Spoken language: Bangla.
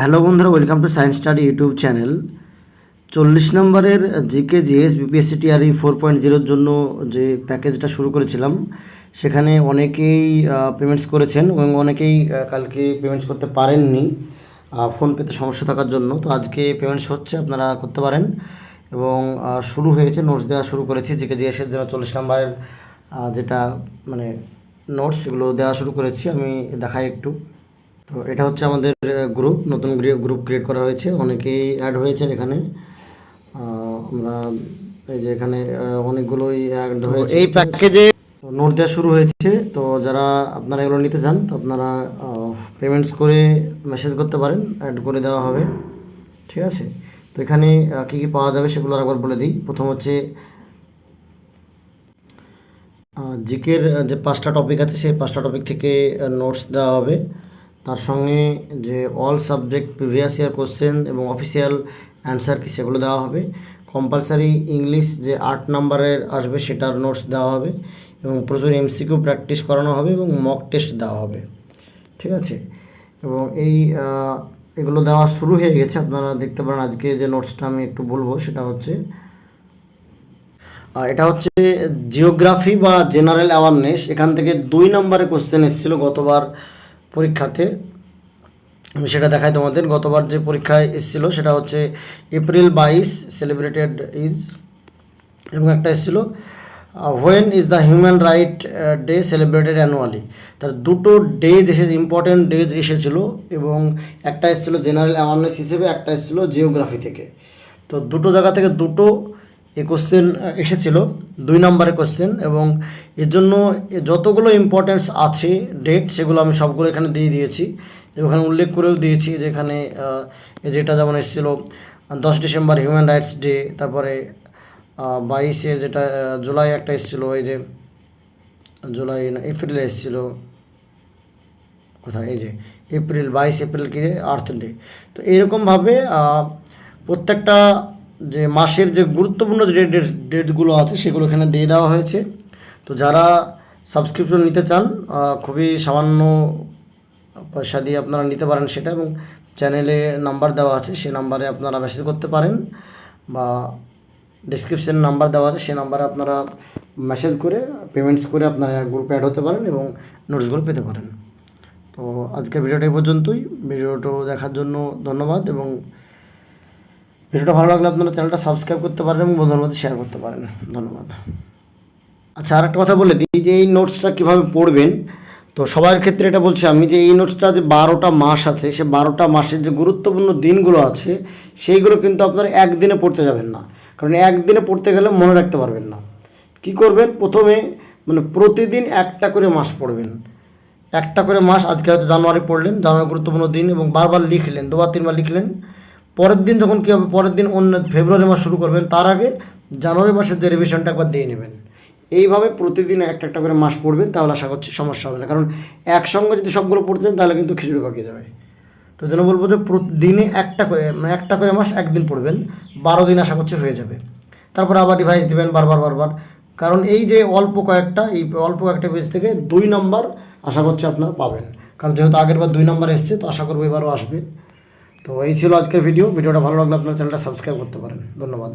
হ্যালো বন্ধুরা welcome to science study YouTube channel চল্লিশ নম্বরের GK GS BPSC TRE four point জিরোর জন্য যে প্যাকেজটা শুরু করেছিলাম, সেখানে অনেকেই পেমেন্টস করেছেন এবং অনেকেই কালকে পেমেন্টস করতে পারেননি ফোনপেতে সমস্যা থাকার জন্য। তো আজকে পেমেন্টস হচ্ছে, আপনারা করতে পারেন। এবং শুরু হয়েছে নোটস দেওয়া শুরু করেছি। জিকে জিএসের জন্য চল্লিশ নম্বরের যেটা মানে নোটস এগুলো দেওয়া শুরু করেছি। আমি দেখাই একটু। তো এটা হচ্ছে আমাদের গ্রুপ নতুন গ্রুপ ক্রিয়েট করা হয়েছে। অনেকেই অ্যাড হয়েছেন এখানে। আমরা এই যে এখানে অনেকগুলোই অ্যাড হয়েছে। এই প্যাকেজে নোট দেওয়া শুরু হয়েছে। তো যারা আপনারা এগুলো নিতে চান তো আপনারা পেমেন্টস করে মেসেজ করতে পারেন অ্যাড করে দেওয়া হবে। ঠিক আছে? তো এখানে কী কী পাওয়া যাবে সেগুলো আরেকবার বলে দিই। প্রথম হচ্ছে জিকের যে পাঁচটা টপিক আছে সেই পাঁচটা টপিক থেকে নোটস দেওয়া হবে। তার সঙ্গে যে all subject previous year question এবং অফিসিয়াল অ্যান্সার কি সেগুলো দেওয়া হবে। কম্পালসারি ইংলিশ যে আট নাম্বারের আসবে সেটার নোটস দেওয়া হবে এবং প্রচুর এমসিকিউ প্র্যাকটিস করানো হবে এবং মক টেস্ট দেওয়া হবে। ঠিক আছে? এবং এই এগুলো দেওয়া শুরু হয়ে গেছে। আপনারা দেখতে পারেন আজকে যে নোটসটা আমি একটু বলব, সেটা হচ্ছে এটা হচ্ছে জিওগ্রাফি বা জেনারেল অ্যাওয়ারনেস এখান থেকে দুই নম্বরের কোশ্চেন এসেছিল গতবার পরীক্ষাতে। সেটা দেখাই তোমাদের। গতবার যে পরীক্ষায় এসেছিল সেটা হচ্ছে এপ্রিল বাইশ সেলিব্রেটেড ইজ এবং একটা এসেছিল when is the human right day celebrated annually তার দুটো ডেজ এসে ইম্পর্টেন্ট ডেজ এসেছিল এবং একটা এসেছিল জেনারেল অ্যাওয়ারনেস হিসেবে, একটা এসেছিল জিওগ্রাফি থেকে। তো দুটো জায়গা থেকে দুটো এ কোশ্চেন এসেছিল দুই নম্বরের কোশ্চেন এবং এর জন্য যতগুলো ইম্পর্টেন্স আছে ডেট সেগুলো আমি সবগুলো এখানে দিয়ে দিয়েছি। এখানে উল্লেখ করেও দিয়েছি যে এখানে যেটা যেমন এসেছিল দশ ডিসেম্বর হিউম্যান রাইটস ডে তারপরে বাইশে যেটা জুলাই একটা এসেছিল এই যে জুলাই না এপ্রিলে এসেছিল কোথায় এই যে এপ্রিল বাইশ এপ্রিল কি আর্থ ডে। তো এইরকমভাবে আহ, প্রত্যেকটা যে মাসের যে গুরুত্বপূর্ণ যে ডেট ডেটগুলো আছে সেগুলো এখানে দিয়ে দেওয়া হয়েছে। তো যারা সাবস্ক্রিপশন নিতে চান খুবই সামান্য পয়সা দিয়ে আপনারা নিতে পারেন সেটা এবং চ্যানেলে নাম্বার দেওয়া আছে সেই নাম্বারে আপনারা মেসেজ করতে পারেন বা ডিসক্রিপশন নাম্বার দেওয়া আছে সেই নাম্বারে আপনারা মেসেজ করে পেমেন্টস করে আপনারা গ্রুপে অ্যাড হতে পারেন এবং নোটসগুলো পেতে পারেন। তো আজকের ভিডিওটা এই পর্যন্তই। ভিডিওটা দেখার জন্য ধন্যবাদ এবং ভিডিওটা ভালো লাগলে আপনারা চ্যানেলটা সাবস্ক্রাইব করতে পারেন এবং বন্ধুদের মধ্যে শেয়ার করতে পারেন। ধন্যবাদ। আচ্ছা আর একটা কথা বলে দিই যে এই নোটসটা কীভাবে পড়বেন? তো সবার ক্ষেত্রে এটা বলছি আমি যে এই নোটসটা যে বারোটা মাস আছে, সে বারোটা মাসের যে গুরুত্বপূর্ণ দিনগুলো আছে, সেইগুলো কিন্তু আপনারা একদিনে পড়তে যাবেন না। কারণ একদিনে পড়তে গেলে মনে রাখতে পারবেন না। কি করবেন? প্রথমে মানে প্রতিদিন একটা করে মাস পড়বেন। একটা করে মাস, আজকে হয়তো জানুয়ারি পড়লেন, জানুয়ারি গুরুত্বপূর্ণ দিন এবং বারবার লিখলেন, দুবার তিনবার লিখলেন। পরের দিন যখন কী হবে, পরের দিন অন্য ফেব্রুয়ারি মাস শুরু করবেন, তার আগে জানুয়ারি মাসের যে রিভিশনটা একবার দিয়ে নেবেন। এইভাবে প্রতিদিন একটা একটা করে মাস পড়বেন, তাহলে আশা করছি সমস্যা হবে না। কারণ একসঙ্গে যদি সবগুলো পড়তে চান তাহলে কিন্তু খিচুড়ি পাকিয়ে যাবে। তো জন্য বলব যে প্রতিদিনে একটা করে মানে একটা করে মাস একদিন পড়বেন, বারো দিন আশা করছি হয়ে যাবে। তারপর আবার ডিভাইস দেবেন বারবার বারবার। কারণ এই যে অল্প কয়েকটা, এই অল্প কয়েকটা পেজ থেকে দুই নম্বর আশা করছি আপনারা পাবেন। কারণ যেহেতু আগের বার দুই নম্বর এসছে, তো আশা করব এবারও আসবে। তো এই ছিল আজকের ভিডিও ভিডিওটা ভালো লাগলে আপনার চ্যানেলটা সাবস্ক্রাইব করতে পারেন। ধন্যবাদ।